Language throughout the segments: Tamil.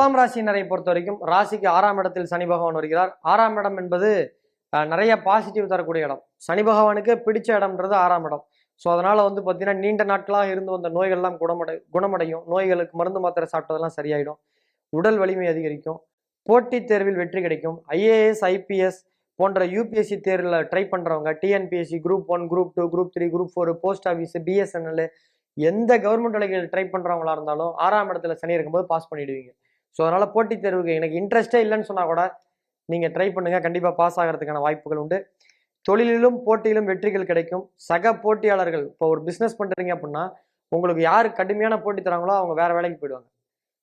துலாம் ராசியினரை பொறுத்த வரைக்கும் ராசிக்கு ஆறாம் இடத்தில் சனி பகவான் வருகிறார். ஆறாம் இடம் என்பது நிறைய பாசிட்டிவ் தரக்கூடிய இடம். சனி பகவானுக்கு பிடிச்ச இடம்ன்றது ஆறாம் இடம். ஸோ அதனால வந்து பார்த்தீங்கன்னா நீண்ட நாட்களாக இருந்து வந்த நோய்கள்லாம் குணமடை குணமடையும். நோய்களுக்கு மருந்து மாத்திரை சாப்பிட்டதெல்லாம் சரியாயிடும். உடல் வலிமை அதிகரிக்கும். போட்டித் தேர்வில் வெற்றி கிடைக்கும். ஐஏஎஸ் ஐபிஎஸ் போன்ற யூபிஎஸ்சி தேர்வில் ட்ரை பண்ணுறவங்க TNPSC group one group two group three group four post office BSNL எந்த கவர்மெண்ட் வேலைகள் ட்ரை பண்ணுறவங்களா இருந்தாலும் ஆறாம் இடத்துல சனி இருக்கும்போது பாஸ் பண்ணிடுவீங்க. ஸோ அதனால் போட்டித் தேர்வுக்கு எனக்கு இன்ட்ரெஸ்டே இல்லைன்னு சொன்னால் கூட நீங்கள் ட்ரை பண்ணுங்கள் கண்டிப்பாக பாஸ் ஆகிறதுக்கான வாய்ப்புகள் உண்டு. தொழிலிலும் போட்டியிலும் வெற்றிகள் கிடைக்கும். சக போட்டியாளர்கள் இப்போ ஒரு பிஸ்னஸ் பண்ணுறீங்க அப்படின்னா உங்களுக்கு யார் கடுமையான போட்டி தராங்களோ அவங்க வேறு வேலைக்கு போயிடுவாங்க.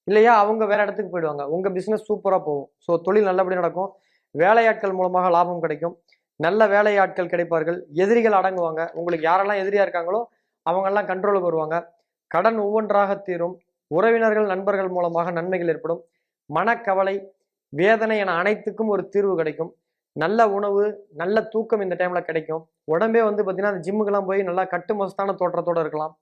இல்லையா? அவங்க வேறு இடத்துக்கு போயிடுவாங்க. உங்கள் பிஸ்னஸ் சூப்பராக போகும். ஸோ தொழில் நல்லபடி நடக்கும். வேலையாட்கள் மூலமாக லாபம் கிடைக்கும். நல்ல வேலையாட்கள் கிடைப்பார்கள். எதிரிகள் அடங்குவாங்க. உங்களுக்கு யாரெல்லாம் எதிரியாக இருக்காங்களோ அவங்கெல்லாம் கண்ட்ரோலுக்கு வருவாங்க. கடன் ஒவ்வொன்றாக தீரும். உறவினர்கள் நண்பர்கள் மூலமாக நன்மைகள் ஏற்படும். மனக்கவலை வேதனை என அனைத்துக்கும் ஒரு தீர்வு கிடைக்கும். நல்ல உணவு நல்ல தூக்கம் இந்த டைம்ல கிடைக்கும். உடம்பே வந்து பார்த்தீங்கன்னா அந்த ஜிம்முக்கெல்லாம் போய் நல்லா கட்டுமஸ்தான தோற்றத்தோட இருக்கலாம்.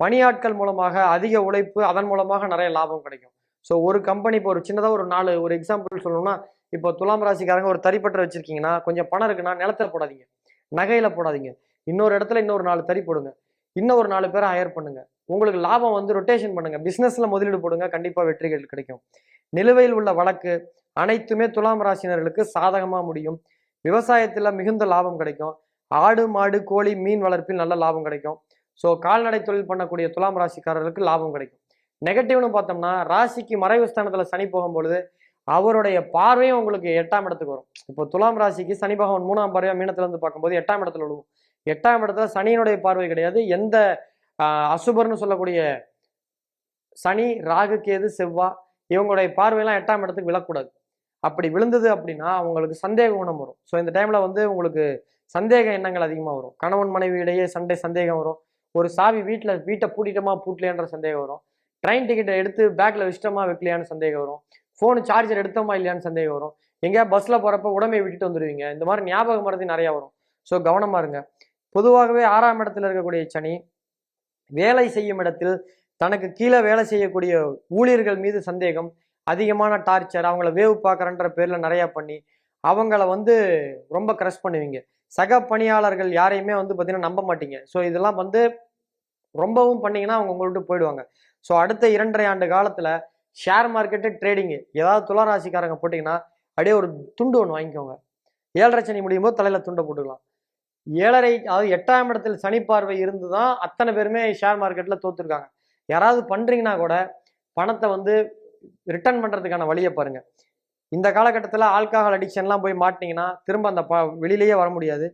பணியாட்கள் மூலமாக அதிக உழைப்பு அதன் மூலமாக நிறைய லாபம் கிடைக்கும். ஸோ ஒரு கம்பெனி இப்போ ஒரு சின்னதாக ஒரு நாலு ஒரு எக்ஸாம்பிள் சொல்லணும்னா இப்போ துலாம் ராசிக்காரங்க ஒரு தறிப்பற்ற வச்சிருக்கீங்கன்னா கொஞ்சம் பணம் இருக்குன்னா நிலத்தில் போடாதீங்க. நகையில போடாதீங்க. இன்னொரு இடத்துல இன்னொரு நாலு தறி போடுங்க. இன்னும் ஒரு நாலு பேரை ஹையர் பண்ணுங்க. உங்களுக்கு லாபம் வந்து ரொட்டேஷன் பண்ணுங்க. பிஸ்னஸ்ல முதலீடு போடுங்க. கண்டிப்பா வெற்றிகள் கிடைக்கும். நிலுவையில் உள்ள வழக்கு அனைத்துமே துலாம் ராசினர்களுக்கு சாதகமா முடியும். விவசாயத்துல மிகுந்த லாபம் கிடைக்கும். ஆடு மாடு கோழி மீன் வளர்ப்பில் நல்ல லாபம் கிடைக்கும். ஸோ கால்நடை தொழில் பண்ணக்கூடிய துலாம் ராசிக்காரர்களுக்கு லாபம் கிடைக்கும். நெகட்டிவ்னு பார்த்தோம்னா ராசிக்கு மறைவு ஸ்தானத்தில் சனி போகும் பொழுது அவருடைய பார்வையும் உங்களுக்கு எட்டாம் இடத்துக்கு வரும். இப்போ துலாம் ராசிக்கு சனி பகவான் மூணாம் பார்வையாக மீனத்துலேருந்து பார்க்கும்போது எட்டாம் இடத்துல விழுவும். எட்டாம் இடத்துல சனியினுடைய பார்வை கிடையாது. எந்த அசுபர்னு சொல்லக்கூடிய சனி ராகு கேது செவ்வா இவங்களுடைய பார்வையெல்லாம் எட்டாம் இடத்துக்கு விழக்கூடாது. அப்படி விழுந்தது அப்படின்னா அவங்களுக்கு சந்தேக குணம் வரும். ஸோ இந்த டைம்ல வந்து உங்களுக்கு சந்தேக எண்ணங்கள் அதிகமாக வரும். கணவன் மனைவியிடையே சண்டை சந்தேகம் வரும். ஒரு சாவி வீட்டில் வீட்டை பூட்டிட்டோமா பூட்டலையான்ற சந்தேகம் வரும். ட்ரெயின் டிக்கெட்டை எடுத்து பேக்கில் வச்சிட்டோமா வைக்கலையான்னு சந்தேகம் வரும். ஃபோனு சார்ஜர் எடுத்தோமா இல்லையான்னு சந்தேகம் வரும். எங்கேயா பஸ்ஸில் போகிறப்ப உடம்பை விட்டுட்டு வந்துடுவீங்க இந்த மாதிரி ஞாபகம் மறதி நிறையா வரும். ஸோ கவனமாக இருங்க. பொதுவாகவே ஆறாம் இடத்துல இருக்கக்கூடிய சனி வேலை செய்யும் இடத்தில் தனக்கு கீழே வேலை செய்யக்கூடிய ஊழியர்கள் மீது சந்தேகம் அதிகமான டார்ச்சர் அவங்கள வேவு பார்க்குறன்ற பேரில் நிறையா பண்ணி அவங்கள வந்து ரொம்ப க்ரஷ் பண்ணுவீங்க. சக பணியாளர்கள் யாரையுமே வந்து பார்த்தீங்கன்னா நம்ப மாட்டீங்க. ஸோ இதெல்லாம் வந்து ரொம்பவும் பண்ணீங்கன்னா அவங்க உங்கள்கிட்ட போயிடுவாங்க. ஸோ அடுத்த இரண்டரை ஆண்டு காலத்தில் ஷேர் மார்க்கெட்டு ட்ரேடிங்கு ஏதாவது துளராசிக்காரங்க போட்டிங்கன்னா அப்படியே ஒரு துண்டு ஒன்று வாங்கிக்கோங்க. ஏழரை சனி முடியும் போது தலையில் துண்டை போட்டுக்கலாம். ஏழரை அதாவது எட்டாம் இடத்தில் சனி பார்வை இருந்து தான் அத்தனை பேருமே ஷேர் மார்க்கெட்டில் தோத்துருக்காங்க. யாராவது பண்ணுறீங்கன்னா கூட பணத்தை வந்து ரிட்டர்ன் பண்ணுறதுக்கான வழியை பாருங்கள் இந்த காலகட்டத்தில் ஆல்கஹால் அடிக்ஷன்லாம் போய் மாட்டினீங்கன்னா திரும்ப அந்த ப வெளியிலேயே வர முடியாது.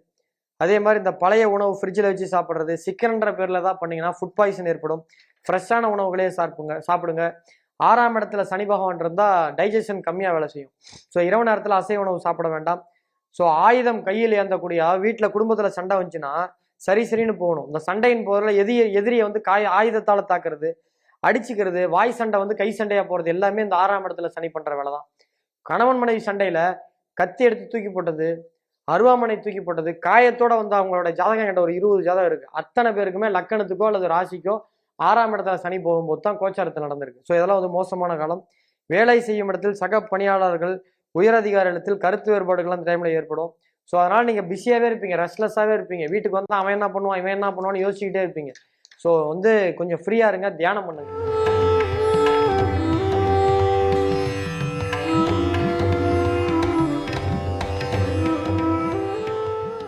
அதே மாதிரி இந்த பழைய உணவு ஃப்ரிட்ஜில் வச்சு சாப்பிட்றது சிக்கன்ன்ற பேரில் தான் பண்ணிங்கன்னா ஃபுட் பாய்சன் ஏற்படும். ஃப்ரெஷ்ஷான உணவுகளே சாப்பிடுங்க சாப்பிடுங்க. ஆறாம் இடத்துல சனி பகவான் இருந்தால் டைஜஷன் கம்மியாக வேலை செய்யும். ஸோ இரவு நேரத்தில் அசைவ உணவு சாப்பிட வேண்டாம். ஸோ ஆயுதம் கையில் ஏந்தக்கூடிய வீட்டில் குடும்பத்தில் சண்டை வந்துச்சுன்னா சரி சரின்னு போகணும். இந்த சண்டையின் போதில் எதிரி எதிரியை வந்து காய ஆயுதத்தால் தாக்குறது அடிச்சுக்கிறது வாய் சண்டை வந்து கை சண்டையாக போகிறது எல்லாமே இந்த ஆறாம் இடத்துல சனி பண்ணுற வேலை தான். கணவன் மனைவி சண்டையில் கத்தி எடுத்து தூக்கி போட்டது அருவாமனை தூக்கி போட்டது காயத்தோட வந்து அவங்களோட ஜாதகம் கிட்ட ஒரு இருபது ஜாதகம் இருக்குது அத்தனை பேருக்குமே லக்கணத்துக்கோ அல்லது ராசிக்கோ ஆறாம் இடத்துல சனி போகும்போது தான் கோச்சாரத்தில் நடந்திருக்கு. ஸோ இதெல்லாம் வந்து மோசமான காலம். வேலை செய்யும் இடத்தில் சக பணியாளர்கள் உயரதிகாரிகளத்தில் கருத்து வேறுபாடுகள் அந்த டைமில் ஏற்படும். ஸோ அதனால் நீங்கள் பிஸியாகவே இருப்பீங்க ரெஸ்ட்லெஸ்ஸாகவே இருப்பீங்க. வீட்டுக்கு வந்து அவன் என்ன பண்ணுவான் இவன் என்ன பண்ணுவான்னு யோசிச்சுக்கிட்டே இருப்பீங்க. ஸோ வந்து கொஞ்சம் ஃப்ரீயாக இருங்க தியானம் பண்ணுங்கள்